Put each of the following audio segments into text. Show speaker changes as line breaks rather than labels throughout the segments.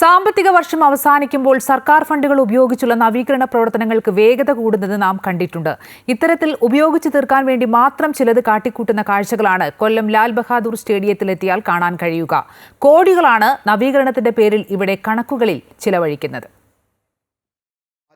സാമ്പത്തിക വർഷം അവസാനിക്കുമ്പോൾ സർക്കാർ ഫണ്ടുകൾ ഉപയോഗിച്ചുള്ള നവീകരണ പ്രവർത്തനങ്ങൾക്ക് വേഗത കൂടുന്നത് നാം കണ്ടിട്ടുണ്ട്. ഇത്തരത്തിൽ ഉപയോഗിച്ചു തീർക്കാൻ വേണ്ടി മാത്രം ചിലത് കാട്ടിക്കൂട്ടുന്ന കാഴ്ചകളാണ് കൊല്ലം ലാൽ ബഹാദൂർ സ്റ്റേഡിയത്തിലെത്തിയാൽ കാണാൻ കഴിയുക. കോടികളാണ് നവീകരണത്തിന്റെ പേരിൽ ഇവിടെ കണക്കുകളിൽ ചിലവഴിക്കുന്നത്.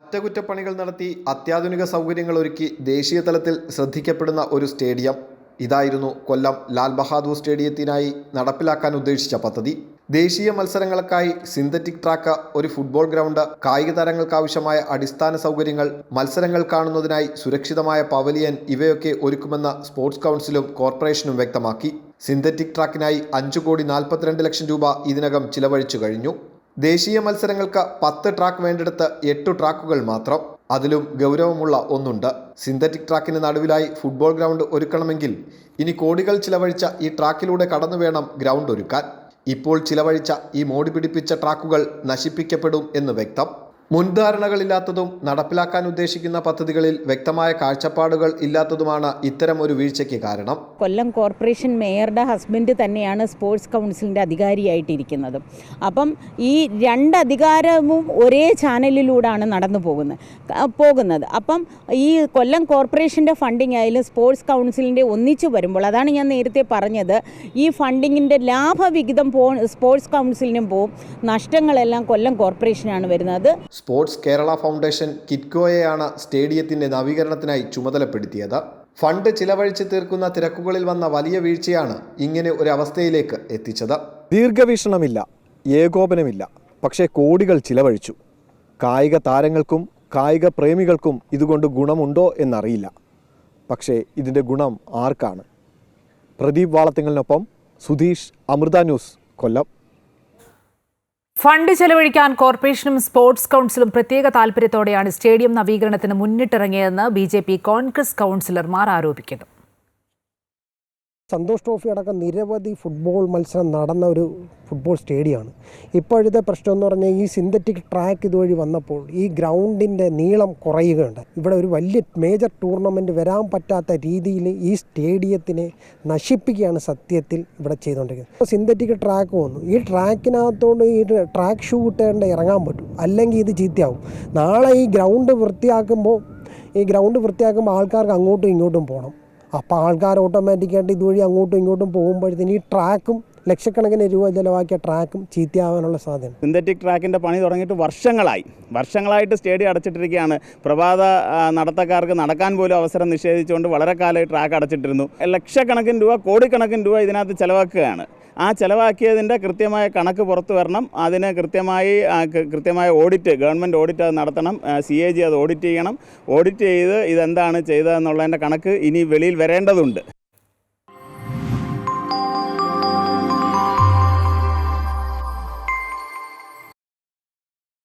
അറ്റകുറ്റപ്പണികൾ നടത്തി അത്യാധുനിക സൗകര്യങ്ങൾ ഒരുക്കി ദേശീയ തലത്തിൽ ശ്രദ്ധിക്കപ്പെടുന്ന ഒരു സ്റ്റേഡിയം. ഇതായിരുന്നു കൊല്ലം ലാൽ ബഹാദൂർ സ്റ്റേഡിയത്തിനായി നടപ്പിലാക്കാൻ ഉദ്ദേശിച്ച പദ്ധതി. ദേശീയ മത്സരങ്ങൾക്കായി സിന്തറ്റിക് ട്രാക്ക് ഒരു ഫുട്ബോൾ ഗ്രൗണ്ട് കായിക താരങ്ങൾക്കാവശ്യമായ അടിസ്ഥാന സൗകര്യങ്ങൾ മത്സരങ്ങൾ കാണുന്നതിനായി സുരക്ഷിതമായ പവലിയൻ ഇവയൊക്കെ ഒരുക്കുമെന്ന് സ്പോർട്സ് കൗൺസിലും കോർപ്പറേഷനും വ്യക്തമാക്കി. സിന്തറ്റിക് ട്രാക്കിനായി അഞ്ചു കോടി നാൽപ്പത്തിരണ്ട് ലക്ഷം രൂപ ഇതിനകം ചിലവഴിച്ചു കഴിഞ്ഞു. ദേശീയ മത്സരങ്ങൾക്ക് പത്ത് ട്രാക്ക് വേണ്ടെടുത്ത് എട്ട് ട്രാക്കുകൾ മാത്രം. അതിലും ഗൗരവമുള്ള ഒന്നുണ്ട്. സിന്തറ്റിക് ട്രാക്കിന് നടുവിലായി ഫുട്ബോൾ ഗ്രൗണ്ട് ഒരുക്കണമെങ്കിൽ ഇനി കോടികൾ ചിലവഴിച്ച ഈ ട്രാക്കിലൂടെ കടന്നു വേണം ഗ്രൗണ്ട് ഒരുക്കാൻ. ഇപ്പോൾ ചിലവഴിച്ച ഈ മോടി പിടിപ്പിച്ച ട്രാക്കുകൾ നശിപ്പിക്കപ്പെടും എന്ന് വ്യക്തം. മുൻധാരണകളില്ലാത്തതും നടപ്പിലാക്കാൻ ഉദ്ദേശിക്കുന്ന പദ്ധതികളിൽ വ്യക്തമായ കാഴ്ചപ്പാടുകൾ ഇല്ലാത്തതുമാണ് ഇത്തരം ഒരു വീഴ്ചയ്ക്ക് കാരണം.
കൊല്ലം കോർപ്പറേഷൻ മേയറുടെ ഹസ്ബൻഡ് തന്നെയാണ് സ്പോർട്സ് കൗൺസിലിന്റെ അധികാരിയായിട്ടിരിക്കുന്നത്. അപ്പം ഈ രണ്ട് അധികാരവും ഒരേ ചാനലിലൂടെയാണ് നടന്നു പോകുന്നത് പോകുന്നത്. അപ്പം ഈ കൊല്ലം കോർപ്പറേഷന്റെ ഫണ്ടിങ് ആയാലും സ്പോർട്സ് കൗൺസിലിന്റെ ഒന്നിച്ചു വരുമ്പോൾ അതാണ് ഞാൻ നേരത്തെ പറഞ്ഞത് ഈ ഫണ്ടിങ്ങിന്റെ ലാഭവിഹിതം പോ സ്പോർട്സ് കൗൺസിലിനും പോവും നഷ്ടങ്ങളെല്ലാം കൊല്ലം കോർപ്പറേഷനാണ് വരുന്നത്.
സ്പോർട്സ് കേരള ഫൗണ്ടേഷൻ കിറ്റ്കോയെയാണ് സ്റ്റേഡിയത്തിന്റെ നവീകരണത്തിനായി ചുമതലപ്പെടുത്തിയത്. ഫണ്ട് ചിലവഴിച്ച് തീർക്കുന്ന തിരക്കുകളിൽ വന്ന വലിയ വീഴ്ചയാണ് ഇങ്ങനെ ഒരു അവസ്ഥയിലേക്ക് എത്തിച്ചത്.
ദീർഘവീക്ഷണമില്ല ഏകോപനമില്ല പക്ഷേ കോടികൾ ചിലവഴിച്ചു. കായിക താരങ്ങൾക്കും കായിക പ്രേമികൾക്കും ഇതുകൊണ്ട് ഗുണമുണ്ടോ എന്നറിയില്ല. പക്ഷേ ഇതിന്റെ ഗുണം ആർക്കാണ്? പ്രദീപ് വാളത്തിങ്ങലിനൊപ്പം സുധീഷ് അമൃത ന്യൂസ് കൊല്ലം.
ഫണ്ട് ചെലവഴിക്കാൻ കോർപ്പറേഷനും സ്പോർട്സ് കൗൺസിലും പ്രത്യേക താൽപര്യത്തോടെയാണ് സ്റ്റേഡിയം നവീകരണത്തിന് മുന്നിട്ടിറങ്ങിയതെന്ന് ബി ജെ പി കോൺഗ്രസ് കൗൺസിലർമാർ ആരോപിക്കുന്നു.
സന്തോഷ് ട്രോഫി അടക്കം നിരവധി ഫുട്ബോൾ മത്സരം നടന്ന ഒരു ഫുട്ബോൾ സ്റ്റേഡിയമാണ്. ഇപ്പോഴത്തെ പ്രശ്നം എന്ന് പറഞ്ഞാൽ ഈ സിന്തറ്റിക് ട്രാക്ക് ഇതുവഴി വന്നപ്പോൾ ഈ ഗ്രൗണ്ടിന്റെ നീളം കുറയുകയുണ്ട് ഇവിടെ ഒരു വലിയ മേജർ ടൂർണമെന്റ് വരാൻ പറ്റാത്ത രീതിയിൽ ഈ സ്റ്റേഡിയത്തിനെ നശിപ്പിക്കുകയാണ് സത്യത്തിൽ ഇവിടെ ചെയ്തുകൊണ്ടിരിക്കുന്നത്. സിന്തറ്റിക് ട്രാക്ക് വന്നു. ഈ ട്രാക്കിനകത്തോണ്ട് ഈ ട്രാക്ക് ഷൂ ഇട്ടേണ്ട ഇറങ്ങാൻ പറ്റും. അല്ലെങ്കിൽ ഇത് ചീത്തയാവും. നാളെ ഈ ഗ്രൗണ്ട് വൃത്തിയാക്കുമ്പോൾ ഈ ഗ്രൗണ്ട് വൃത്തിയാക്കുമ്പോൾ ആൾക്കാർക്ക് അങ്ങോട്ടും ഇങ്ങോട്ടും പോകണം. അപ്പോൾ ആൾക്കാർ ഓട്ടോമാറ്റിക്കായിട്ട് ഇതുവഴി അങ്ങോട്ടും ഇങ്ങോട്ടും പോകുമ്പോഴത്തേന് ഈ ട്രാക്കും ലക്ഷക്കണക്കിന് രൂപ ചിലവാക്കിയ ട്രാക്കും ചീത്തയാവാനുള്ള സാധ്യത
സിന്തറ്റിക് ട്രാക്കിന്റെ പണി തുടങ്ങിയിട്ട് വർഷങ്ങളായി. വർഷങ്ങളായിട്ട് സ്റ്റേഡിയം അടച്ചിട്ടിരിക്കുകയാണ്. പ്രഭാത നടത്തക്കാർക്ക് നടക്കാൻ പോലും അവസരം നിഷേധിച്ചുകൊണ്ട് വളരെ കാലമായി ട്രാക്ക് അടച്ചിട്ടിരുന്നു. ലക്ഷക്കണക്കിന് രൂപ കോടിക്കണക്കിന് രൂപ ഇതിനകത്ത് ചിലവാക്കുകയാണ്. ആ ചിലവാക്കിയതിന്റെ കൃത്യമായ കണക്ക് പുറത്തു വരണം. അതിന് കൃത്യമായി കൃത്യമായ ഓഡിറ്റ് ഗവൺമെന്റ് ഓഡിറ്റ് അത് നടത്തണം. സി എ ജി അത് ഓഡിറ്റ് ചെയ്യണം. ഓഡിറ്റ് ചെയ്ത് ഇതെന്താണ് ചെയ്തതെന്നുള്ളതിന്റെ കണക്ക് ഇനി വെളിയിൽ വരേണ്ടതുണ്ട്.